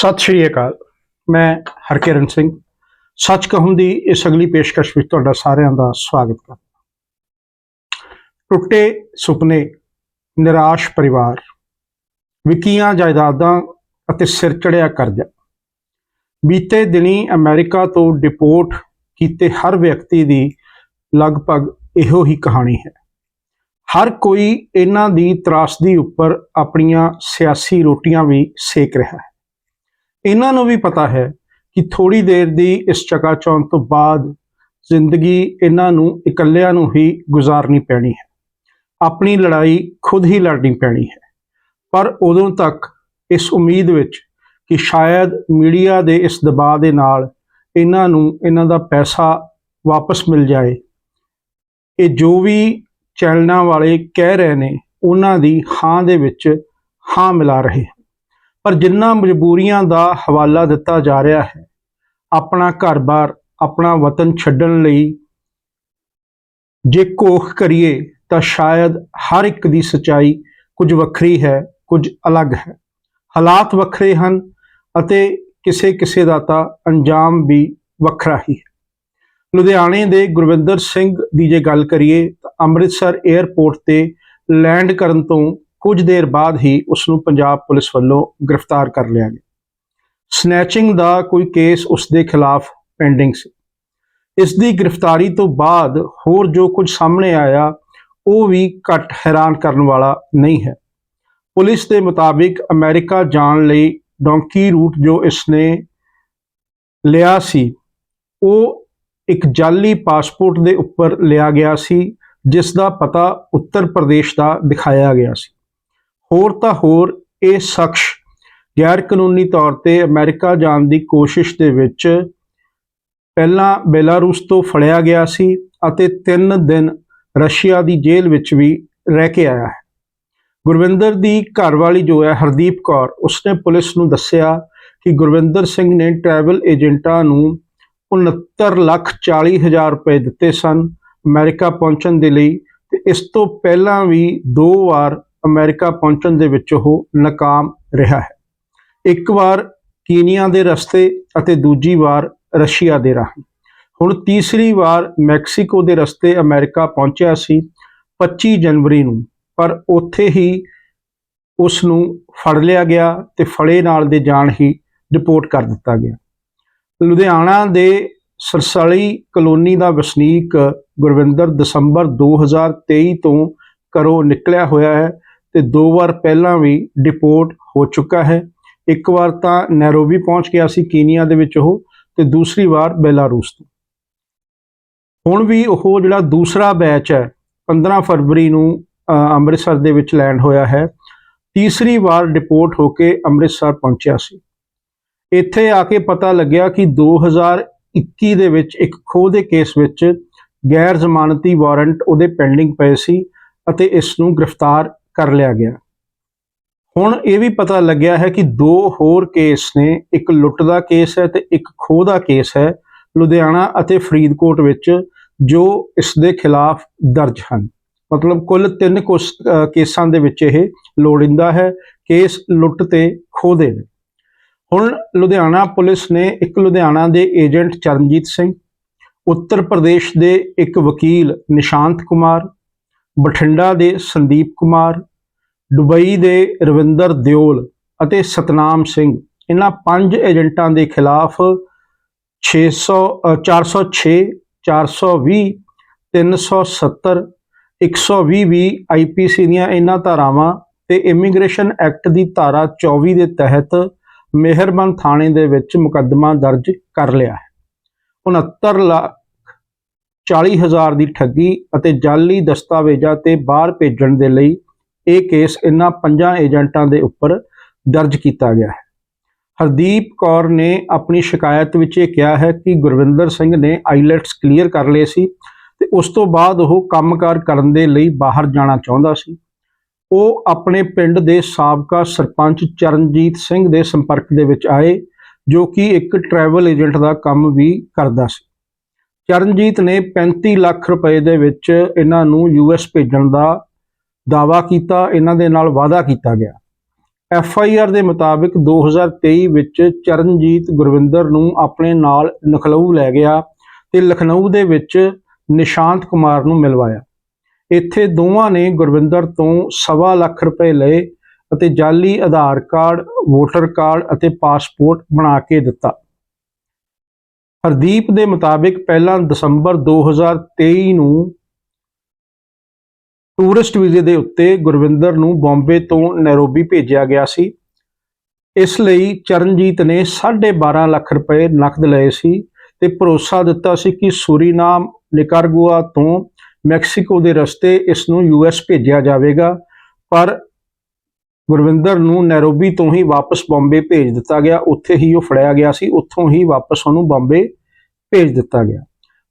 ਸਤਿ ਸ਼੍ਰੀ ਅਕਾਲ। ਮੈਂ ਹਰਕਿਰਨ ਸਿੰਘ। ਸੱਚ ਕਹੂੰ ਦੀ ਇਸ ਅਗਲੀ ਪੇਸ਼ਕਸ਼ ਵਿੱਚ ਤੁਹਾਡਾ ਸਾਰਿਆਂ ਦਾ ਸਵਾਗਤ ਕਰਦਾ ਟੁੱਟੇ ਸੁਪਨੇ, ਨਿਰਾਸ਼ ਪਰਿਵਾਰ, ਵਿਕੀਆਂ ਜਾਇਦਾਦਾਂ ਅਤੇ ਸਿਰ ਚੜਿਆ ਕਰਜ਼ਾ। ਬੀਤੇ ਦਿਨੀ ਅਮਰੀਕਾ ਤੋਂ ਡਿਪੋਰਟ ਕੀਤੇ ਹਰ ਵਿਅਕਤੀ ਦੀ ਲਗਭਗ ਇਹੋ ਹੀ ਕਹਾਣੀ ਹੈ। ਹਰ ਕੋਈ ਇਹਨਾਂ ਦੀ ਤਰਾਸਦੀ ਉੱਪਰ ਆਪਣੀਆਂ ਸਿਆਸੀ ਰੋਟੀਆਂ ਵੀ ਸੇਕ ਰਿਹਾ ਹੈ। ਇਹਨਾਂ ਨੂੰ ਵੀ ਪਤਾ ਹੈ ਕਿ ਥੋੜੀ ਦੇਰ ਦੀ ਇਸ ਚਕਾਚੌਂਦ ਤੋਂ ਬਾਅਦ ਜ਼ਿੰਦਗੀ ਇਹਨਾਂ ਨੂੰ ਇਕੱਲਿਆਂ ਨੂੰ ਹੀ ਗੁਜ਼ਾਰਨੀ ਪੈਣੀ ਹੈ। ਆਪਣੀ ਲੜਾਈ ਖੁਦ ਹੀ ਲੜਨੀ ਪੈਣੀ ਹੈ। ਪਰ ਉਦੋਂ ਤੱਕ ਇਸ ਉਮੀਦ ਵਿੱਚ ਕਿ ਸ਼ਾਇਦ ਮੀਡੀਆ ਦੇ ਇਸ ਦਬਾਅ ਦੇ ਨਾਲ ਇਹਨਾਂ ਨੂੰ ਇਹਨਾਂ ਦਾ ਪੈਸਾ ਵਾਪਸ ਮਿਲ ਜਾਏ। ਇਹ ਜੋ ਵੀ ਚੈਨਲਾਂ ਵਾਲੇ ਕਹਿ ਰਹੇ ਨੇ, ਉਹਨਾਂ ਦੀ ਹਾਂ ਦੇ ਵਿੱਚ ਹਾਂ ਮਿਲਾ ਰਹੇ ਪਰ ਜਿੰਨਾ ਮਜਬੂਰੀਆਂ ਦਾ ਹਵਾਲਾ ਦਿੱਤਾ ਜਾ ਰਿਹਾ ਹੈ, ਆਪਣਾ ਘਰ-ਬਾਰ, ਆਪਣਾ ਵਤਨ ਛੱਡਣ ਲਈ ਜੇ ਕੋਖ ਕਰੀਏ, ਤਾਂ ਸ਼ਾਇਦ ਹਰ ਇੱਕ ਦੀ ਸਚਾਈ ਕੁਝ ਵੱਖਰੀ ਹੈ, ਕੁਝ ਅਲੱਗ ਹੈ। ਹਾਲਾਤ ਵੱਖਰੇ ਹਨ ਅਤੇ ਕਿਸੇ ਕਿਸੇ ਦਾ ਤਾਂ ਅੰਜਾਮ ਵੀ ਵੱਖਰਾ ਹੀ ਹੈ। ਲੁਧਿਆਣੇ ਦੇ ਗੁਰਵਿੰਦਰ ਸਿੰਘ ਦੀ ਜੇ ਗੱਲ ਕਰੀਏ, ਤਾਂ ਅੰਮ੍ਰਿਤਸਰ 에ਅਰਪੋਰਟ ਤੇ ਲੈਂਡ ਕਰਨ ਤੋਂ ਕੁਝ ਦੇਰ ਬਾਅਦ ਹੀ ਉਸ ਨੂੰ ਪੰਜਾਬ ਪੁਲਿਸ ਵੱਲੋਂ ਗ੍ਰਿਫਤਾਰ ਕਰ ਲਿਆ ਗਿਆ। ਸਨੈਚਿੰਗ ਦਾ ਕੋਈ ਕੇਸ ਉਸ ਦੇ ਖਿਲਾਫ ਪੈਂਡਿੰਗ ਸੀ। ਇਸ ਦੀ ਗ੍ਰਿਫਤਾਰੀ ਤੋਂ ਬਾਅਦ ਹੋਰ ਜੋ ਕੁਝ ਸਾਹਮਣੇ ਆਇਆ, ਉਹ ਵੀ ਘੱਟ ਹੈਰਾਨ ਕਰਨ ਵਾਲਾ ਨਹੀਂ ਹੈ। ਪੁਲਿਸ ਦੇ ਮੁਤਾਬਿਕ ਅਮਰੀਕਾ ਜਾਣ ਲਈ ਡੋਂਕੀ ਰੂਟ ਜੋ ਇਸਨੇ ਲਿਆ ਸੀ, ਉਹ ਇੱਕ ਜਾਲੀ ਪਾਸਪੋਰਟ ਦੇ ਉੱਪਰ ਲਿਆ ਗਿਆ ਸੀ, ਜਿਸ ਦਾ ਪਤਾ ਉੱਤਰ ਪ੍ਰਦੇਸ਼ ਦਾ ਦਿਖਾਇਆ ਗਿਆ ਸੀ। ਹੋਰ ਤਾਂ ਹੋਰ ਇਹ ਸ਼ਖਸ ਗੈਰ ਕਾਨੂੰਨੀ ਤੌਰ ਤੇ ਅਮਰੀਕਾ ਜਾਣ ਦੀ ਕੋਸ਼ਿਸ਼ ਦੇ ਵਿੱਚ ਪਹਿਲਾਂ ਬੇਲਾਰੂਸ ਤੋਂ ਫੜਿਆ ਗਿਆ ਸੀ ਅਤੇ 3 ਦਿਨ ਰਸ਼ੀਆ ਦੀ ਜੇਲ੍ਹ ਵਿੱਚ ਵੀ ਰਹਿ ਕੇ ਆਇਆ ਹੈ। ਗੁਰਵਿੰਦਰ ਦੀ ਘਰਵਾਲੀ ਜੋ ਹੈ, ਹਰਦੀਪ ਕੌਰ, ਉਸਨੇ ਪੁਲਿਸ ਨੂੰ ਦੱਸਿਆ ਕਿ ਗੁਰਵਿੰਦਰ ਸਿੰਘ ਨੇ ਟਰੈਵਲ ਏਜੰਟਾਂ ਨੂੰ 69 ਲੱਖ 40 ਹਜ਼ਾਰ ਰੁਪਏ ਦਿੱਤੇ ਸਨ ਅਮਰੀਕਾ ਪਹੁੰਚਣ ਦੇ ਲਈ ਤੇ ਇਸ ਤੋਂ ਪਹਿਲਾਂ ਵੀ ਦੋ ਵਾਰ ਅਮਰੀਕਾ ਪਹੁੰਚਣ ਦੇ ਵਿੱਚ ਉਹ ਨਾਕਾਮ ਰਿਹਾ ਹੈ। ਇੱਕ ਵਾਰ ਕੀਨੀਆ ਦੇ ਰਸਤੇ ਅਤੇ ਦੂਜੀ ਵਾਰ ਰਸ਼ੀਆ ਦੇ ਰਾਹੀਂ। ਹੁਣ ਤੀਸਰੀ ਵਾਰ ਮੈਕਸੀਕੋ ਦੇ ਰਸਤੇ ਅਮਰੀਕਾ ਪਹੁੰਚਿਆ ਸੀ 25 ਜਨਵਰੀ ਨੂੰ, ਪਰ ਉੱਥੇ ਹੀ ਉਸ ਨੂੰ ਫੜ ਲਿਆ ਗਿਆ ਤੇ ਫੜੇ ਨਾਲ ਦੇ ਜਾਣ ਹੀ ਰਿਪੋਰਟ ਕਰ ਦਿੱਤਾ ਗਿਆ। ਲੁਧਿਆਣਾ ਦੇ ਸਰਸਲੀ ਕਲੋਨੀ ਦਾ ਵਸਨੀਕ ਗੁਰਵਿੰਦਰ ਦਸੰਬਰ 2023 ਤੋਂ ਘਰੋਂ ਨਿਕਲਿਆ ਹੋਇਆ ਹੈ। ਤੇ ਦੋ ਵਾਰ ਪਹਿਲਾਂ ਵੀ ਡਿਪੋਰਟ ਹੋ ਚੁੱਕਾ ਹੈ। ਇੱਕ ਵਾਰ ਤਾਂ ਨੈਰੋਬੀ ਪਹੁੰਚ ਗਿਆ ਸੀ ਕੀਨੀਆ ਦੇ ਵਿੱਚ ਉਹ ਤੇ ਦੂਸਰੀ ਵਾਰ ਬੈਲਾਰੂਸ ਤੋਂ। ਹੁਣ ਵੀ ਉਹ ਜਿਹੜਾ ਦੂਸਰਾ ਬੈਚ ਹੈ 15 ਫਰਵਰੀ ਨੂੰ ਅੰਮ੍ਰਿਤਸਰ ਦੇ ਵਿੱਚ ਲੈਂਡ ਹੋਇਆ ਹੈ। ਤੀਸਰੀ ਵਾਰ ਡਿਪੋਰਟ ਹੋ ਕੇ ਅੰਮ੍ਰਿਤਸਰ ਪਹੁੰਚਿਆ ਸੀ। ਇੱਥੇ ਆ ਕੇ ਪਤਾ ਲੱਗਿਆ ਕਿ 2021 ਦੇ ਵਿੱਚ ਇੱਕ ਖੋਹ ਦੇ ਕੇਸ ਵਿੱਚ ਗੈਰ ਜ਼ਮਾਨਤੀ ਵਾਰੰਟ ਉਹਦੇ ਪੈਂਡਿੰਗ ਪਏ ਸੀ ਅਤੇ ਇਸ ਨੂੰ ਗ੍ਰਿਫਤਾਰ ਕਰ ਲਿਆ ਗਿਆ। ਹੁਣ ਇਹ ਵੀ ਪਤਾ ਲੱਗਿਆ ਹੈ ਕਿ ਦੋ ਹੋਰ ਕੇਸ ਨੇ, ਇੱਕ ਲੁੱਟ ਦਾ ਕੇਸ ਹੈ ਤੇ ਇੱਕ ਖੋਹ ਦਾ ਕੇਸ ਹੈ, ਲੁਧਿਆਣਾ ਅਤੇ ਫਰੀਦਕੋਟ ਵਿੱਚ, ਜੋ ਇਸ ਦੇ ਖਿਲਾਫ ਦਰਜ ਹਨ। ਮਤਲਬ ਕੁੱਲ ਤਿੰਨ ਕੁਸ- ਕੇਸਾਂ ਦੇ ਵਿੱਚ ਇਹ ਲੋੜਿੰਦਾ ਹੈ, ਕੇਸ ਲੁੱਟ ਤੇ ਖੋਹ ਦੇ ਨੇ। ਹੁਣ ਲੁਧਿਆਣਾ ਪੁਲਿਸ ਨੇ ਇੱਕ ਲੁਧਿਆਣਾ ਦੇ ਏਜੰਟ ਚਰਨਜੀਤ ਸਿੰਘ, ਉੱਤਰ ਪ੍ਰਦੇਸ਼ ਦੇ ਇੱਕ ਵਕੀਲ ਨਿਸ਼ਾਂਤ ਕੁਮਾਰ, ਬਠਿੰਡਾ ਦੇ ਸੰਦੀਪ ਕੁਮਾਰ ਦੁਬਈ ਦੇ ਰਵਿੰਦਰ ਦਿਓਲ ਅਤੇ ਸਤਨਾਮ ਸਿੰਘ। ਇਹਨਾਂ ਪੰਜ ਏਜੰਟਾਂ ਦੇ ਖਿਲਾਫ 600 ਅ, 406 420 370 120 ਵੀ ਆਈਪੀਸੀ ਦੀਆਂ ਇਹਨਾਂ ਧਾਰਾਵਾਂ ਤੇ ਇਮੀਗ੍ਰੇਸ਼ਨ ਐਕਟ ਦੀ ਧਾਰਾ 24 ਦੇ ਤਹਿਤ ਮਿਹਰਬਾਨ ਥਾਣੇ ਦੇ ਵਿੱਚ ਮੁਕੱਦਮਾ ਦਰਜ ਕਰ ਲਿਆ ਹੈ। 69 ਲੱਖ 40 ਹਜ਼ਾਰ ਦੀ ਠੱਗੀ ਅਤੇ ਜਾਲੀ ਦਸਤਾਵੇਜ਼ਾਂ ਤੇ ਬਾਹਰ ਭੇਜਣ ਦੇ ਲਈ ਇਹ ਕੇਸ ਇਹਨਾਂ ਪੰਜਾਂ ਏਜੰਟਾਂ ਦੇ ਉੱਪਰ ਦਰਜ ਕੀਤਾ ਗਿਆ ਹੈ। ਹਰਦੀਪ ਕੌਰ ਨੇ ਆਪਣੀ ਸ਼ਿਕਾਇਤ ਵਿੱਚ ਇਹ ਕਿਹਾ ਹੈ ਕਿ ਗੁਰਵਿੰਦਰ ਸਿੰਘ ਨੇ ਆਈਲੈਟਸ ਕਲੀਅਰ ਕਰ ਲਏ ਸੀ ਤੇ ਉਸ ਤੋਂ ਬਾਅਦ ਉਹ ਕੰਮਕਾਰ ਕਰਨ ਦੇ ਲਈ ਬਾਹਰ ਜਾਣਾ ਚਾਹੁੰਦਾ ਸੀ। ਉਹ ਆਪਣੇ ਪਿੰਡ ਦੇ ਸਾਬਕਾ ਸਰਪੰਚ ਚਰਨਜੀਤ ਸਿੰਘ ਦੇ ਸੰਪਰਕ ਦੇ ਵਿੱਚ ਆਏ, ਜੋ ਕਿ ਇੱਕ ਟਰੈਵਲ ਏਜੰਟ ਦਾ ਕੰਮ ਵੀ ਕਰਦਾ ਸੀ। ਚਰਨਜੀਤ ਨੇ 35 ਲੱਖ ਰੁਪਏ ਦੇ ਵਿੱਚ ਇਹਨਾਂ ਨੂੰ ਯੂਐਸ ਭੇਜਣ ਦਾ ਦਾਵਾ ਕੀਤਾ, ਇਹਨਾਂ ਦੇ ਨਾਲ ਵਾਅਦਾ ਕੀਤਾ ਗਿਆ। ਐਫ ਆਈ ਆਰ ਦੇ ਮੁਤਾਬਿਕ 2023 ਵਿੱਚ ਚਰਨਜੀਤ ਗੁਰਵਿੰਦਰ ਨੂੰ ਆਪਣੇ ਨਾਲ ਨਖਲਊ ਲੈ ਗਿਆ ਤੇ ਲਖਨਊ ਦੇ ਵਿੱਚ ਨਿਸ਼ਾਂਤ ਕੁਮਾਰ ਨੂੰ ਮਿਲਵਾਇਆ। ਇੱਥੇ ਦੋਵਾਂ ਨੇ ਗੁਰਵਿੰਦਰ ਤੋਂ ਸਵਾ ਲੱਖ ਰੁਪਏ ਲਏ ਅਤੇ ਜਾਲੀ ਆਧਾਰ ਕਾਰਡ, ਵੋਟਰ ਕਾਰਡ ਅਤੇ ਪਾਸਪੋਰਟ ਬਣਾ ਕੇ ਦਿੱਤਾ। ਹਰਦੀਪ ਦੇ ਮੁਤਾਬਿਕ ਪਹਿਲਾਂ ਦਸੰਬਰ 2023 ਨੂੰ ਟੂਰਿਸਟ ਵੀਜ਼ੇ ਦੇ ਉੱਤੇ ਗੁਰਵਿੰਦਰ ਨੂੰ ਬੰਬੇ ਤੋਂ ਨੈਰੋਬੀ ਭੇਜਿਆ ਗਿਆ ਸੀ। ਇਸ ਲਈ ਚਰਨਜੀਤ ਨੇ 12.5 ਲੱਖ ਰੁਪਏ ਨਕਦ ਲਏ ਸੀ ਤੇ ਭਰੋਸਾ ਦਿੱਤਾ ਸੀ ਕਿ ਸੂਰੀਨਾਮ ਨਿਕਾਰਗੁਆ ਤੋਂ ਮੈਕਸੀਕੋ ਦੇ ਰਸਤੇ ਇਸ ਨੂੰ ਯੂਐਸ ਭੇਜਿਆ ਜਾਵੇਗਾ। ਪਰ ਗੁਰਵਿੰਦਰ ਨੂੰ ਨੈਰੋਬੀ ਤੋਂ ਹੀ ਵਾਪਸ ਬੰਬੇ ਭੇਜ ਦਿੱਤਾ ਗਿਆ। ਉੱਥੇ ਹੀ ਉਹ ਫੜਿਆ ਗਿਆ ਸੀ। ਉੱਥੋਂ ਹੀ ਵਾਪਸ ਉਹਨੂੰ ਬੰਬੇ ਭੇਜ ਦਿੱਤਾ ਗਿਆ।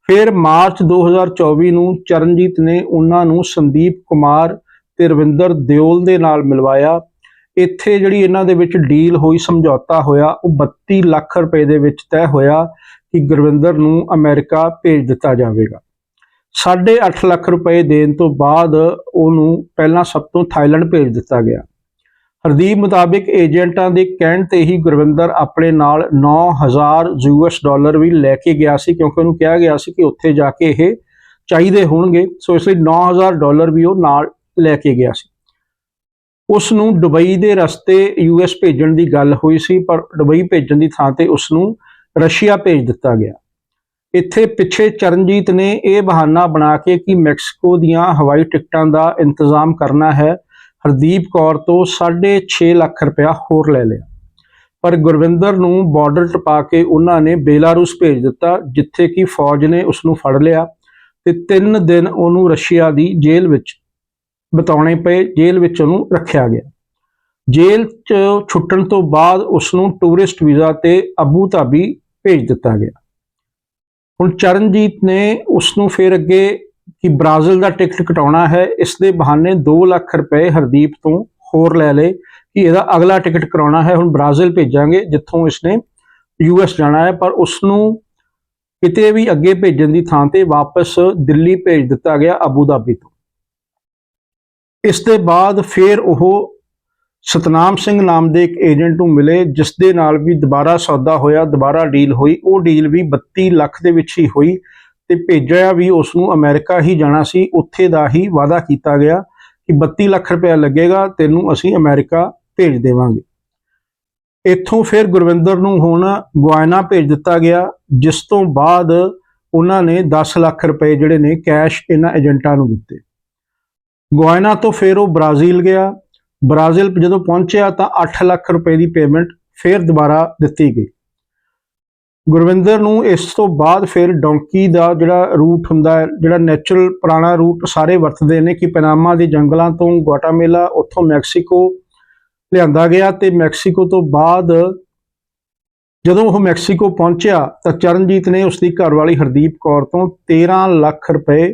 ਫਿਰ ਮਾਰਚ 2024 ਨੂੰ ਚਰਨਜੀਤ ਨੇ ਉਹਨਾਂ ਨੂੰ ਸੰਦੀਪ ਕੁਮਾਰ ਤੇ ਰਵਿੰਦਰ ਦਿਓਲ ਦੇ ਨਾਲ ਮਿਲਵਾਇਆ। ਇੱਥੇ ਜਿਹੜੀ ਇਹਨਾਂ ਦੇ ਵਿੱਚ ਡੀਲ ਹੋਈ, ਸਮਝੌਤਾ ਹੋਇਆ, ਉਹ 32 ਲੱਖ ਰੁਪਏ ਦੇ ਵਿੱਚ ਤੈਅ ਹੋਇਆ ਕਿ ਗੁਰਵਿੰਦਰ ਨੂੰ ਅਮਰੀਕਾ ਭੇਜ ਦਿੱਤਾ ਜਾਵੇਗਾ। 8.5 ਲੱਖ ਰੁਪਏ ਦੇਣ ਤੋਂ ਬਾਅਦ ਉਹਨੂੰ ਪਹਿਲਾਂ ਸਭ ਤੋਂ ਥਾਈਲੈਂਡ ਭੇਜ ਦਿੱਤਾ ਗਿਆ। ਹਰਦੀਪ ਮੁਤਾਬਿਕ ਏਜੰਟਾਂ ਦੇ ਕਹਿਣ ਤੇ ਹੀ ਗੁਰਵਿੰਦਰ ਆਪਣੇ ਨਾਲ 9000 ਯੂਐਸ ਡਾਲਰ ਵੀ ਲੈ ਕੇ ਗਿਆ ਸੀ, ਕਿਉਂਕਿ ਉਹਨੂੰ ਕਿਹਾ ਗਿਆ ਸੀ ਕਿ ਉੱਥੇ ਜਾ ਕੇ ਇਹ ਚਾਹੀਦੇ ਹੋਣਗੇ। ਸੋ ਇਸ ਲਈ 9000 ਡਾਲਰ ਵੀ ਉਹ ਨਾਲ ਲੈ ਕੇ ਗਿਆ ਸੀ। ਉਸ ਨੂੰ ਦੁਬਈ ਦੇ ਰਸਤੇ ਯੂਐਸ ਭੇਜਣ ਦੀ ਗੱਲ ਹੋਈ ਸੀ, ਪਰ ਦੁਬਈ ਭੇਜਣ ਦੀ ਥਾਂ ਤੇ ਉਸ ਨੂੰ ਰਸ਼ੀਆ ਭੇਜ ਦਿੱਤਾ ਗਿਆ। ਇੱਥੇ ਪਿੱਛੇ ਚਰਨਜੀਤ ਨੇ ਇਹ ਬਹਾਨਾ ਬਣਾ ਕੇ ਕਿ ਮੈਕਸੀਕੋ ਦੀਆਂ ਹਵਾਈ ਟਿਕਟਾਂ ਦਾ ਇੰਤਜ਼ਾਮ ਕਰਨਾ ਹੈ। ਹਰਦੀਪ ਕੌਰ ਤੋਂ 6.5 ਲੱਖ ਰੁਪਇਆ ਹੋਰ ਲੈ ਲਿਆ। ਪਰ ਗੁਰਵਿੰਦਰ ਨੂੰ ਬਾਰਡਰ ਟਪਾ ਕੇ ਉਹਨਾਂ ਨੇ ਬੇਲਾਰੂਸ ਭੇਜ ਦਿੱਤਾ, ਜਿੱਥੇ ਕਿ ਫੌਜ ਨੇ ਉਸ ਨੂੰ ਫੜ ਲਿਆ ਤੇ 3 ਦਿਨ ਉਹਨੂੰ ਰਸ਼ੀਆ ਦੀ ਜੇਲ੍ਹ ਵਿੱਚ ਬਿਤਾਉਣੇ ਪਏ, ਜੇਲ੍ਹ ਵਿੱਚ ਉਹਨੂੰ ਰੱਖਿਆ ਗਿਆ। ਜੇਲ੍ਹ 'ਚ ਛੁੱਟਣ ਤੋਂ ਬਾਅਦ ਉਸ ਨੂੰ ਟੂਰਿਸਟ ਵੀਜ਼ਾ ਤੇ ਅਬੂ ਧਾਬੀ ਭੇਜ ਦਿੱਤਾ ਗਿਆ। ਹੁਣ ਚਰਨਜੀਤ ਨੇ ਉਸ ਨੂੰ ਫਿਰ ਅੱਗੇ ਕਿ ਬ੍ਰਾਜ਼ੀਲ ਦਾ ਟਿਕਟ ਕਟਾਉਣਾ ਹੈ, ਇਸ ਦੇ ਬਹਾਨੇ 2 ਲੱਖ ਰੁਪਏ ਹਰਦੀਪ ਤੋਂ ਹੋਰ ਲੈ ਲਏ ਕਿ ਇਹਦਾ ਅਗਲਾ ਟਿਕਟ ਕਰਾਉਣਾ ਹੈ, ਹੁਣ ਬ੍ਰਾਜ਼ੀਲ ਭੇਜਾਂਗੇ, ਜਿੱਥੋਂ ਇਸਨੇ ਯੂਐਸ ਜਾਣਾ ਹੈ, ਪਰ ਉਸ ਨੂੰ ਕਿਤੇ ਵੀ ਅੱਗੇ ਭੇਜਣ ਦੀ ਥਾਂ ਤੇ ਵਾਪਸ ਦਿੱਲੀ ਭੇਜ ਦਿੱਤਾ ਗਿਆ ਅਬੂ ਧਾਬੀ ਤੋਂ। ਇਸ ਦੇ ਬਾਅਦ ਫਿਰ ਉਹ ਸਤਨਾਮ ਸਿੰਘ ਨਾਮ ਦੇ ਇੱਕ ਏਜੰਟ ਨੂੰ ਮਿਲੇ ਜਿਸ ਦੇ ਨਾਲ ਵੀ ਦੁਬਾਰਾ ਸੌਦਾ ਹੋਇਆ, ਦੁਬਾਰਾ ਡੀਲ ਹੋਈ, ਉਹ ਡੀਲ ਵੀ 32 ਲੱਖ ਦੇ ਵਿੱਚ ਹੀ ਹੋਈ। ਤੇ ਭੇਜਿਆ ਵੀ ਉਸ ਨੂੰ ਅਮਰੀਕਾ ਹੀ ਜਾਣਾ ਸੀ। ਉੱਥੇ ਦਾ ਹੀ ਵਾਅਦਾ ਕੀਤਾ ਗਿਆ ਕਿ 32 ਲੱਖ ਰੁਪਏ ਲੱਗੇਗਾ, ਤੈਨੂੰ ਅਸੀਂ ਅਮਰੀਕਾ ਭੇਜ ਦੇਵਾਂਗੇ। ਇੱਥੋਂ ਫਿਰ ਗੁਰਵਿੰਦਰ ਨੂੰ ਹੁਣ ਗੁਆਇਨਾ ਭੇਜ ਦਿੱਤਾ ਗਿਆ, ਜਿਸ ਤੋਂ ਬਾਅਦ ਉਹਨਾਂ ਨੇ 10 ਲੱਖ ਰੁਪਏ ਜਿਹੜੇ ਨੇ ਕੈਸ਼ ਇਹਨਾਂ ਏਜੰਟਾਂ ਨੂੰ ਦਿੱਤੇ। ਗੁਆਇਨਾ ਤੋਂ ਫਿਰ ਉਹ ਬ੍ਰਾਜ਼ੀਲ ਗਿਆ। ਬ੍ਰਾਜ਼ੀਲ ਜਦੋਂ ਪਹੁੰਚਿਆ ਤਾਂ 8 ਲੱਖ ਰੁਪਏ ਦੀ ਪੇਮੈਂਟ ਫਿਰ ਦੁਬਾਰਾ ਦਿੱਤੀ ਗਈ। ਗੁਰਵਿੰਦਰ ਨੂੰ ਇਸ ਤੋਂ ਬਾਅਦ ਫਿਰ ਡੌਂਕੀ ਦਾ ਜਿਹੜਾ ਰੂਟ ਹੁੰਦਾ ਹੈ, ਜਿਹੜਾ ਨੈਚੁਰਲ ਪੁਰਾਣਾ ਰੂਟ ਸਾਰੇ ਵਰਤਦੇ ਨੇ ਕਿ ਪਨਾਮਾ ਦੇ ਜੰਗਲਾਂ ਤੋਂ ਗੁਆਟਾਮੇਲਾ ਉੱਥੋਂ ਮੈਕਸੀਕੋ ਲਿਆਂਦਾ ਗਿਆ ਤੇ ਮੈਕਸੀਕੋ ਤੋਂ ਬਾਅਦ ਜਦੋਂ ਉਹ ਮੈਕਸੀਕੋ ਪਹੁੰਚਿਆ ਤਾਂ ਚਰਨਜੀਤ ਨੇ ਉਸ ਦੀ ਘਰਵਾਲੀ ਹਰਦੀਪ ਕੌਰ ਤੋਂ 13 ਲੱਖ ਰੁਪਏ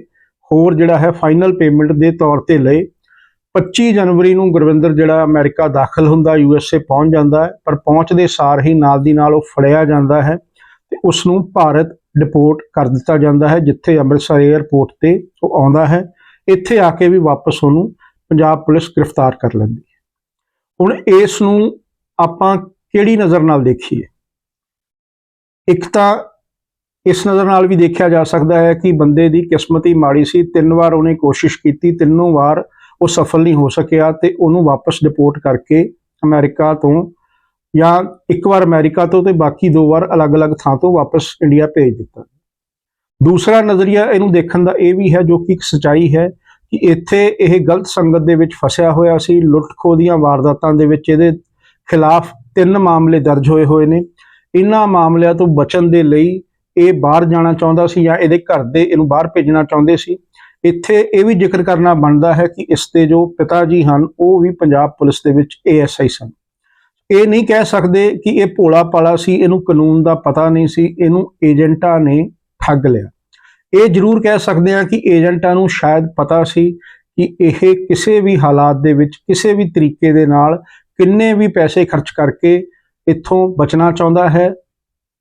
ਹੋਰ ਜਿਹੜਾ ਹੈ ਫਾਈਨਲ ਪੇਮੈਂਟ ਦੇ ਤੌਰ ਤੇ ਲਏ। 25 ਜਨਵਰੀ ਨੂੰ ਗੁਰਵਿੰਦਰ ਜਿਹੜਾ ਅਮਰੀਕਾ ਦਾਖਲ ਹੁੰਦਾ ਯੂਐਸਏ ਪਹੁੰਚ ਜਾਂਦਾ ਹੈ, ਪਰ ਪਹੁੰਚਦੇ ਸਾਰ ਹੀ ਨਾਲ ਦੀ ਨਾਲ ਉਹ ਫੜਿਆ ਜਾਂਦਾ ਹੈ। ਤੇ ਉਸ ਨੂੰ ਭਾਰਤ ਡਿਪੋਰਟ ਕਰ ਦਿੱਤਾ ਜਾਂਦਾ ਹੈ, ਜਿੱਥੇ ਅੰਮ੍ਰਿਤਸਰ 에ਅਰਪੋਰਟ ਤੇ ਉਹ ਆਉਂਦਾ ਹੈ। ਇੱਥੇ ਆ ਕੇ ਵੀ ਵਾਪਸ ਉਹਨੂੰ ਪੰਜਾਬ ਪੁਲਿਸ ਗ੍ਰਿਫਤਾਰ ਕਰ ਲੈਂਦੀ ਹੈ। ਹੁਣ ਇਸ ਨੂੰ ਆਪਾਂ ਕਿਹੜੀ ਨਜ਼ਰ ਨਾਲ ਦੇਖੀਏ? ਇੱਕ ਤਾਂ ਇਸ ਨਜ਼ਰ ਨਾਲ ਵੀ ਦੇਖਿਆ ਜਾ ਸਕਦਾ ਹੈ ਕਿ ਬੰਦੇ ਦੀ ਕਿਸਮਤ ਹੀ ਮਾੜੀ ਸੀ। ਤਿੰਨ ਵਾਰ ਉਹਨੇ ਕੋਸ਼ਿਸ਼ ਕੀਤੀ, ਤਿੰਨੋਂ ਵਾਰ ਉਹ ਸਫਲ ਨਹੀਂ ਹੋ ਸਕਿਆ ਤੇ ਉਹਨੂੰ ਵਾਪਸ ਡਿਪੋਰਟ ਕਰਕੇ ਅਮਰੀਕਾ ਤੋਂ ਜਾਂ ਇੱਕ ਵਾਰ ਅਮਰੀਕਾ ਤੋਂ ਤੇ ਬਾਕੀ ਦੋ ਵਾਰ ਅਲੱਗ-ਅਲੱਗ ਥਾਂ ਤੋਂ ਵਾਪਸ ਇੰਡੀਆ ਭੇਜ ਦਿੱਤਾ। ਦੂਸਰਾ ਨਜ਼ਰੀਆ ਇਹਨੂੰ ਦੇਖਣ ਦਾ ਇਹ ਵੀ ਹੈ, ਜੋ ਕਿ ਇੱਕ ਸਚਾਈ ਹੈ, ਕਿ ਇੱਥੇ ਇਹ ਗਲਤ ਸੰਗਤ ਦੇ ਵਿੱਚ ਫਸਿਆ ਹੋਇਆ ਸੀ। ਲੁੱਟ-ਖੋਹ ਦੀਆਂ ਵਾਰਦਾਤਾਂ ਦੇ ਵਿੱਚ ਇਹਦੇ ਖਿਲਾਫ ਤਿੰਨ ਮਾਮਲੇ ਦਰਜ ਹੋਏ ਹੋਏ ਨੇ। ਇਹਨਾਂ ਮਾਮਲਿਆਂ ਤੋਂ ਬਚਣ ਦੇ ਲਈ ਇਹ ਬਾਹਰ ਜਾਣਾ ਚਾਹੁੰਦਾ ਸੀ ਜਾਂ ਇਹਦੇ ਘਰ ਦੇ ਇਹਨੂੰ ਬਾਹਰ ਭੇਜਣਾ ਚਾਹੁੰਦੇ ਸੀ। ਇੱਥੇ ਇਹ ਵੀ ਜ਼ਿਕਰ ਕਰਨਾ ਬਣਦਾ ਹੈ ਕਿ ਇਸ ਦੇ ਜੋ ਪਿਤਾ ਜੀ ਹਨ, ਉਹ ਵੀ ਪੰਜਾਬ ਪੁਲਿਸ ਦੇ ਵਿੱਚ ਏਐਸਆਈ ਸਨ। ਇਹ ਨਹੀਂ ਕਹਿ ਸਕਦੇ ਕਿ ਇਹ ਭੋਲਾ ਪਾਲਾ ਸੀ, ਇਹਨੂੰ ਕਾਨੂੰਨ ਦਾ ਪਤਾ ਨਹੀਂ ਸੀ, ਇਹਨੂੰ ਏਜੰਟਾਂ ਨੇ ਠੱਗ ਲਿਆ। ਇਹ ਜ਼ਰੂਰ ਕਹਿ ਸਕਦੇ ਹਾਂ ਕਿ ਏਜੰਟਾਂ ਨੂੰ ਸ਼ਾਇਦ ਪਤਾ ਸੀ ਕਿ ਇਹ ਕਿਸੇ ਵੀ ਹਾਲਾਤ ਦੇ ਵਿੱਚ, ਕਿਸੇ ਵੀ ਤਰੀਕੇ ਦੇ ਨਾਲ ਕਿੰਨੇ ਵੀ ਪੈਸੇ ਖਰਚ ਕਰਕੇ ਇੱਥੋਂ ਬਚਣਾ ਚਾਹੁੰਦਾ ਹੈ,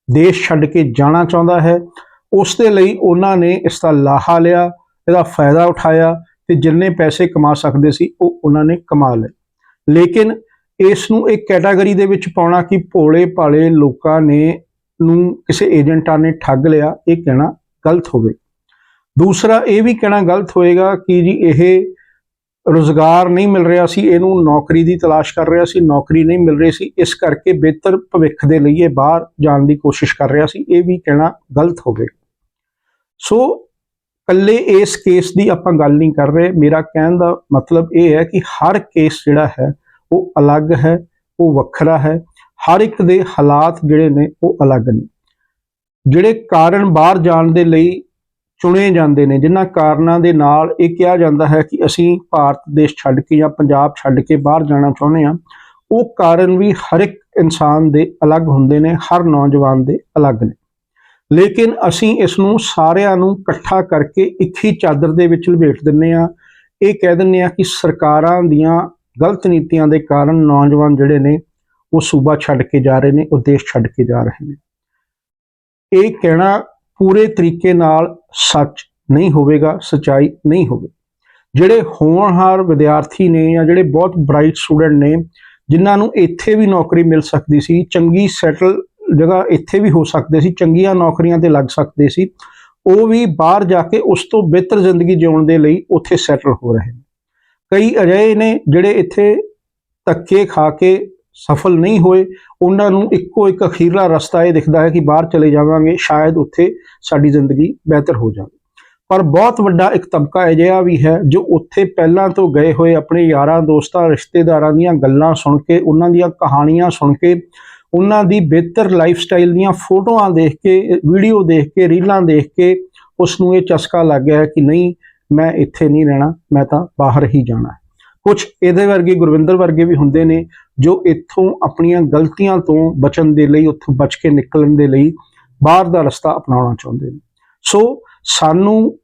ਦੇਸ਼ ਛੱਡ ਕੇ ਜਾਣਾ ਚਾਹੁੰਦਾ ਹੈ। ਉਸ ਦੇ ਲਈ ਉਹਨਾਂ ਨੇ ਇਸ ਦਾ ਲਾਹਾ ਲਿਆ, ਇਹਦਾ ਫਾਇਦਾ ਉਠਾਇਆ ਤੇ ਜਿੰਨੇ ਪੈਸੇ ਕਮਾ ਸਕਦੇ ਸੀ, ਉਹ ਉਹਨਾਂ ਨੇ ਕਮਾ ਲਏ। ਲੇਕਿਨ ਇਸ ਨੂੰ ਇੱਕ ਕੈਟਾਗਰੀ ਦੇ ਵਿੱਚ ਪਾਉਣਾ ਕਿ ਭੋਲੇ ਭਾਲੇ ਲੋਕਾਂ ਨੇ ਨੂੰ ਕਿਸੇ ਏਜੰਟਾਂ ਨੇ ਠੱਗ ਲਿਆ, ਇਹ ਕਹਿਣਾ ਗਲਤ ਹੋਵੇ। ਦੂਸਰਾ, ਇਹ ਵੀ ਕਹਿਣਾ ਗਲਤ ਹੋਏਗਾ ਕਿ ਜੀ ਇਹ ਰੋਜ਼ਗਾਰ ਨਹੀਂ ਮਿਲ ਰਿਹਾ ਸੀ, ਇਹਨੂੰ ਨੌਕਰੀ ਦੀ ਤਲਾਸ਼ ਕਰ ਰਿਹਾ ਸੀ, ਨੌਕਰੀ ਨਹੀਂ ਮਿਲ ਰਹੀ ਸੀ, ਇਸ ਕਰਕੇ ਬਿਹਤਰ ਭਵਿੱਖ ਦੇ ਲਈ ਇਹ ਬਾਹਰ ਜਾਣ ਦੀ ਕੋਸ਼ਿਸ਼ ਕਰ ਰਿਹਾ ਸੀ, ਇਹ ਵੀ ਕਹਿਣਾ ਗਲਤ ਹੋਵੇ। ਸੋ ਕੱਲੇ ਇਸ ਕੇਸ ਦੀ ਆਪਾਂ ਗੱਲ ਨਹੀਂ ਕਰ ਰਹੇ। ਮੇਰਾ ਕਹਿਣ ਦਾ ਮਤਲਬ ਇਹ ਹੈ ਕਿ ਹਰ ਕੇਸ ਜਿਹੜਾ ਹੈ ਉਹ ਅਲੱਗ ਹੈ, ਉਹ ਵੱਖਰਾ ਹੈ। ਹਰ ਇੱਕ ਦੇ ਹਾਲਾਤ ਜਿਹੜੇ ਨੇ ਉਹ ਅਲੱਗ ਨੇ। ਜਿਹੜੇ ਕਾਰਨ ਬਾਹਰ ਜਾਣ ਦੇ ਲਈ ਚੁਣੇ ਜਾਂਦੇ ਨੇ, ਜਿਨ੍ਹਾਂ ਕਾਰਨਾਂ ਦੇ ਨਾਲ ਇਹ ਕਿਹਾ ਜਾਂਦਾ ਹੈ ਕਿ ਅਸੀਂ ਭਾਰਤ ਦੇਸ਼ ਛੱਡ ਕੇ ਜਾਂ ਪੰਜਾਬ ਛੱਡ ਕੇ ਬਾਹਰ ਜਾਣਾ ਚਾਹੁੰਦੇ ਹਾਂ, ਉਹ ਕਾਰਨ ਵੀ ਹਰ ਇੱਕ ਇਨਸਾਨ ਦੇ ਅਲੱਗ ਹੁੰਦੇ ਨੇ, ਹਰ ਨੌਜਵਾਨ ਦੇ ਅਲੱਗ ਨੇ। ਲੇਕਿਨ ਅਸੀਂ ਇਸ ਨੂੰ ਸਾਰਿਆਂ ਨੂੰ ਇਕੱਠਾ ਕਰਕੇ ਇੱਕ ਹੀ ਚਾਦਰ ਦੇ ਵਿੱਚ ਲਪੇਟ ਦਿੰਨੇ ਆ ਇਹ ਕਹਿ ਦਿੰਨੇ ਆ ਕਿ ਸਰਕਾਰਾਂ ਦੀਆਂ ਗਲਤ ਨੀਤੀਆਂ ਦੇ ਕਾਰਨ ਨੌਜਵਾਨ ਜਿਹੜੇ ਨੇ, ਉਹ ਸੂਬਾ ਛੱਡ ਕੇ ਜਾ ਰਹੇ ਨੇ, ਉਹ ਦੇਸ਼ ਛੱਡ ਕੇ ਜਾ ਰਹੇ ਨੇ। ਇਹ ਕਹਿਣਾ ਪੂਰੇ ਤਰੀਕੇ ਨਾਲ ਸੱਚ ਨਹੀਂ ਹੋਵੇਗਾ, ਸਚਾਈ ਨਹੀਂ ਹੋਵੇ। ਜਿਹੜੇ ਹੋਣਹਾਰ ਵਿਦਿਆਰਥੀ ਨੇ ਜਾਂ ਜਿਹੜੇ ਬਹੁਤ ਬ੍ਰਾਈਟ ਸਟੂਡੈਂਟ ਨੇ, ਜਿਨ੍ਹਾਂ ਨੂੰ ਇੱਥੇ ਵੀ ਨੌਕਰੀ ਮਿਲ ਸਕਦੀ ਸੀ, ਚੰਗੀ ਸੈਟਲ ਜਗ੍ਹਾ ਇੱਥੇ ਵੀ ਹੋ ਸਕਦੇ ਸੀ, ਚੰਗੀਆਂ ਨੌਕਰੀਆਂ ਤੇ ਲੱਗ ਸਕਦੇ ਸੀ, ਉਹ ਵੀ ਬਾਹਰ ਜਾ ਕੇ ਉਸ ਤੋਂ ਬਿਹਤਰ ਜ਼ਿੰਦਗੀ ਜਿਉਣ ਦੇ ਲਈ ਉੱਥੇ ਸੈਟਲ ਹੋ ਰਹੇ ਨੇ। ਕਈ ਅਜਿਹੇ ਨੇ ਜਿਹੜੇ ਇੱਥੇ ਧੱਕੇ ਖਾ ਕੇ ਸਫਲ ਨਹੀਂ ਹੋਏ। ਉਹਨਾਂ ਨੂੰ ਇੱਕੋ ਇੱਕ ਅਖੀਰਲਾ ਰਸਤਾ ਇਹ ਦਿਖਦਾ ਹੈ ਕਿ ਬਾਹਰ ਚਲੇ ਜਾਵਾਂਗੇ, ਸ਼ਾਇਦ ਉੱਥੇ ਸਾਡੀ ਜ਼ਿੰਦਗੀ ਬਿਹਤਰ ਹੋ ਜਾਵੇ। ਪਰ ਬਹੁਤ ਵੱਡਾ ਇੱਕ ਤਬਕਾ ਅਜਿਹਾ ਵੀ ਹੈ ਜੋ ਉੱਥੇ ਪਹਿਲਾਂ ਤੋਂ ਗਏ ਹੋਏ ਆਪਣੇ ਯਾਰਾਂ, ਦੋਸਤਾਂ, ਰਿਸ਼ਤੇਦਾਰਾਂ ਦੀਆਂ ਗੱਲਾਂ ਸੁਣ ਕੇ, ਉਹਨਾਂ ਦੀਆਂ ਕਹਾਣੀਆਂ ਸੁਣ ਕੇ, ਉਹਨਾਂ ਦੀ ਬਿਹਤਰ ਲਾਈਫ ਸਟਾਈਲ ਦੀਆਂ ਫੋਟੋਆਂ ਦੇਖ ਕੇ, ਵੀਡੀਓ ਦੇਖ ਕੇ, ਰੀਲਾਂ ਦੇਖ ਕੇ ਉਸ ਨੂੰ ਇਹ ਚਸਕਾ ਲੱਗ ਗਿਆ ਹੈ ਕਿ ਨਹੀਂ ਮੈਂ ਇੱਥੇ ਨਹੀਂ ਰਹਿਣਾ, ਮੈਂ ਤਾਂ ਬਾਹਰ ਹੀ ਜਾਣਾ ਹੈ। ਕੁਝ ਇਹਦੇ ਵਰਗੇ, ਗੁਰਵਿੰਦਰ ਵਰਗੇ ਵੀ ਹੁੰਦੇ ਨੇ, ਜੋ ਇੱਥੋਂ ਆਪਣੀਆਂ ਗਲਤੀਆਂ ਤੋਂ ਬਚਣ ਦੇ ਲਈ, ਉੱਥੋਂ ਬਚ ਕੇ ਨਿਕਲਣ ਦੇ ਲਈ ਬਾਹਰ ਦਾ ਰਸਤਾ ਅਪਣਾਉਣਾ ਚਾਹੁੰਦੇ ਨੇ। ਸੋ ਸਾਨੂੰ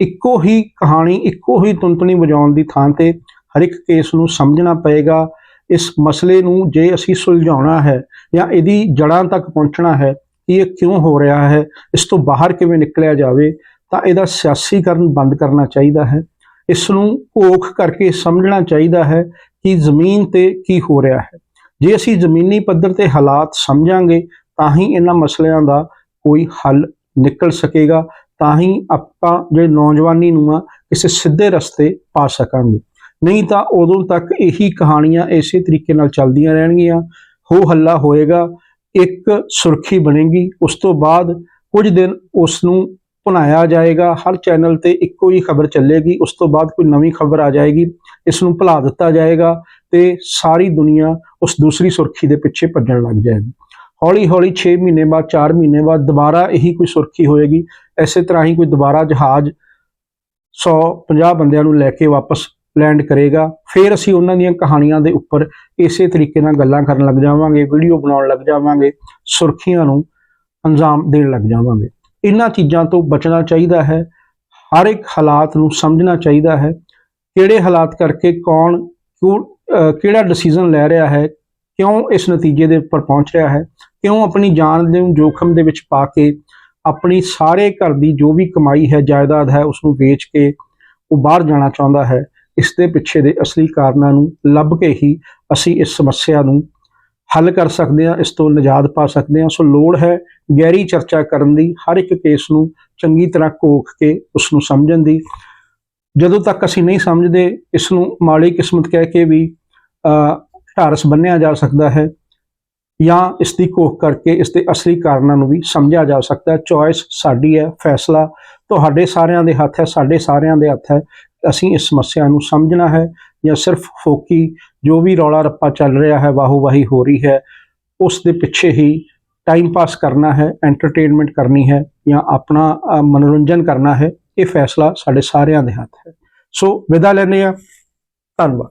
ਇੱਕੋ ਹੀ ਕਹਾਣੀ, ਇੱਕੋ ਹੀ ਤੁੰਤਣੀ ਵਜਾਉਣ ਦੀ ਥਾਂ ਤੇ ਹਰ ਇੱਕ ਕੇਸ ਨੂੰ ਸਮਝਣਾ ਪਏਗਾ। ਇਸ ਮਸਲੇ ਨੂੰ ਜੇ ਅਸੀਂ ਸੁਲਝਾਉਣਾ ਹੈ ਜਾਂ ਇਹਦੀ ਜੜਾਂ ਤੱਕ ਪਹੁੰਚਣਾ ਹੈ ਕਿ ਇਹ ਕਿਉਂ ਹੋ ਰਿਹਾ ਹੈ, ਇਸ ਤੋਂ ਬਾਹਰ ਕਿਵੇਂ ਨਿਕਲਿਆ ਜਾਵੇ ਤਾਂ ਇਹਦਾ ਸਿਆਸੀਕਰਨ ਬੰਦ ਕਰਨਾ ਚਾਹੀਦਾ ਹੈ। ਇਸ ਨੂੰ ਘੋਖ ਕਰਕੇ ਸਮਝਣਾ ਚਾਹੀਦਾ ਹੈ ਕਿ ਜ਼ਮੀਨ ਤੇ ਕੀ ਹੋ ਰਿਹਾ ਹੈ। ਜੇ ਅਸੀਂ ਜ਼ਮੀਨੀ ਪੱਧਰ ਤੇ ਹਾਲਾਤ ਸਮਝਾਂਗੇ, ਤਾਂ ਹੀ ਇਹਨਾਂ ਮਸਲਿਆਂ ਦਾ ਕੋਈ ਹੱਲ ਨਿਕਲ ਸਕੇਗਾ। ਤਾਂ ਹੀ ਆਪਾਂ ਜਿਹੜੇ ਨੌਜਵਾਨੀ ਨੂੰ ਆ, ਕਿਸੇ ਸਿੱਧੇ ਰਸਤੇ ਪਾ ਸਕਾਂਗੇ। ਨਹੀਂ ਤਾਂ ਉਦੋਂ ਤੱਕ ਇਹੀ ਕਹਾਣੀਆਂ ਇਸੇ ਤਰੀਕੇ ਨਾਲ ਚੱਲਦੀਆਂ ਰਹਿਣਗੀਆਂ। ਹੋ ਹੱਲਾ ਹੋਏਗਾ, ਇੱਕ ਸੁਰਖੀ ਬਣੇਗੀ, ਉਸ ਤੋਂ ਬਾਅਦ ਕੁਝ ਦਿਨ ਉਸ ਨੂੰ ਭੁਨਾਇਆ ਜਾਏਗਾ, ਹਰ ਚੈਨਲ ਤੇ ਇੱਕੋ ਹੀ ਖਬਰ ਚੱਲੇਗੀ, ਉਸ ਤੋਂ ਬਾਅਦ ਕੋਈ ਨਵੀਂ ਖਬਰ ਆ ਜਾਏਗੀ, ਇਸ ਨੂੰ ਭੁਲਾ ਦਿੱਤਾ ਜਾਏਗਾ ਤੇ ਸਾਰੀ ਦੁਨੀਆ ਉਸ ਦੂਸਰੀ ਸੁਰਖੀ ਦੇ ਪਿੱਛੇ ਭੱਜਣ ਲੱਗ ਜਾਏਗੀ। ਹੌਲੀ ਹੌਲੀ 6 ਮਹੀਨੇ ਬਾਅਦ 4 ਮਹੀਨੇ ਬਾਅਦ ਦੁਬਾਰਾ ਇਹੀ ਕੋਈ ਸੁਰਖੀ ਹੋਏਗੀ, ਐਸੇ ਤਰ੍ਹਾਂ ਹੀ ਕੋਈ ਦੁਬਾਰਾ ਜਹਾਜ਼ 150 ਬੰਦਿਆਂ ਨੂੰ ਲੈ ਕੇ ਵਾਪਸ ਲੈਂਡ ਕਰੇਗਾ। ਫਿਰ ਅਸੀਂ ਉਹਨਾਂ ਦੀਆਂ ਕਹਾਣੀਆਂ ਦੇ ਉੱਪਰ ਇਸੇ ਤਰੀਕੇ ਨਾਲ ਗੱਲਾਂ ਕਰਨ ਲੱਗ ਜਾਵਾਂਗੇ ਵੀਡੀਓ ਬਣਾਉਣ ਲੱਗ ਜਾਵਾਂਗੇ, ਸੁਰਖੀਆਂ ਨੂੰ ਅੰਜਾਮ ਦੇਣ ਲੱਗ ਜਾਵਾਂਗੇ। ਇਹਨਾਂ ਚੀਜ਼ਾਂ ਤੋਂ ਬਚਣਾ ਚਾਹੀਦਾ ਹੈ, ਹਰ ਇੱਕ ਹਾਲਾਤ ਨੂੰ ਸਮਝਣਾ ਚਾਹੀਦਾ ਹੈ, ਕਿਹੜੇ ਹਾਲਾਤ ਕਰਕੇ ਕੌਣ ਕਿਉਂ ਕਿਹੜਾ ਡਿਸੀਜਨ ਲੈ ਰਿਹਾ ਹੈ, ਕਿਉਂ ਇਸ ਨਤੀਜੇ ਦੇ ਉੱਪਰ ਪਹੁੰਚ ਰਿਹਾ ਹੈ, ਕਿਉਂ ਆਪਣੀ ਜਾਨ ਦੇ ਜੋਖਮ ਦੇ ਵਿੱਚ ਪਾ ਕੇ ਆਪਣੀ ਸਾਰੇ ਘਰ ਦੀ ਜੋ ਵੀ ਕਮਾਈ ਹੈ, ਜਾਇਦਾਦ ਹੈ, ਉਸ ਨੂੰ ਵੇਚ ਕੇ ਉਹ ਬਾਹਰ ਜਾਣਾ ਚਾਹੁੰਦਾ ਹੈ, ਇਸ ਦੇ ਪਿੱਛੇ ਦੇ ਅਸਲੀ ਕਾਰਨਾਂ ਨੂੰ ਲੱਭ ਕੇ ਹੀ ਅਸੀਂ ਇਸ ਸਮੱਸਿਆ ਨੂੰ ਹੱਲ ਕਰ ਸਕਦੇ ਹਾਂ, ਇਸ ਤੋਂ ਨਿਜਾਤ ਪਾ ਸਕਦੇ ਹਾਂ। ਸੋ ਲੋੜ ਹੈ ਗਹਿਰੀ ਚਰਚਾ ਕਰਨ ਦੀ, ਹਰ ਇੱਕ ਕੇਸ ਨੂੰ ਚੰਗੀ ਤਰ੍ਹਾਂ ਕੋਖ ਕੇ ਉਸ ਨੂੰ ਸਮਝਣ ਦੀ। ਜਦੋਂ ਤੱਕ ਅਸੀਂ ਨਹੀਂ ਸਮਝਦੇ, ਇਸ ਨੂੰ ਮਾੜੀ ਕਿਸਮਤ ਕਹਿ ਕੇ ਵੀ ਢਾਰਸ ਬੰਨਿਆ ਜਾ ਸਕਦਾ ਹੈ ਜਾਂ ਇਸ ਦੀ ਕੋਖ ਕਰਕੇ ਇਸ ਦੇ ਅਸਲੀ ਕਾਰਨਾਂ ਨੂੰ ਵੀ ਸਮਝਿਆ ਜਾ ਸਕਦਾ ਹੈ। ਚੋਇਸ ਸਾਡੀ ਹੈ, ਫੈਸਲਾ ਤੁਹਾਡੇ ਸਾਰਿਆਂ ਦੇ ਹੱਥ ਹੈ, ਸਾਡੇ ਸਾਰਿਆਂ ਦੇ ਹੱਥ ਹੈ। ਅਸੀਂ ਇਸ ਸਮੱਸਿਆ ਨੂੰ ਸਮਝਣਾ ਹੈ ਜਾਂ ਸਿਰਫ ਫੋਕੀ ਜੋ ਵੀ ਰੌਲਾ ਰੱਪਾ ਚੱਲ ਰਿਹਾ ਹੈ ਵਾਹੋ ਵਾਹੀ ਹੋ ਰਹੀ ਹੈ, ਉਸ ਦੇ ਪਿੱਛੇ ਹੀ ਟਾਈਮ ਪਾਸ ਕਰਨਾ ਹੈ ਐਂਟਰਟੇਨਮੈਂਟ ਕਰਨੀ ਹੈ ਜਾਂ ਆਪਣਾ ਮਨੋਰੰਜਨ ਕਰਨਾ ਹੈ, ਇਹ ਫੈਸਲਾ ਸਾਡੇ ਸਾਰਿਆਂ ਦੇ ਹੱਥ ਹੈ। ਸੋ ਵਿਦਾ ਲੈਂਦੇ ਆ ਧੰਨਵਾਦ।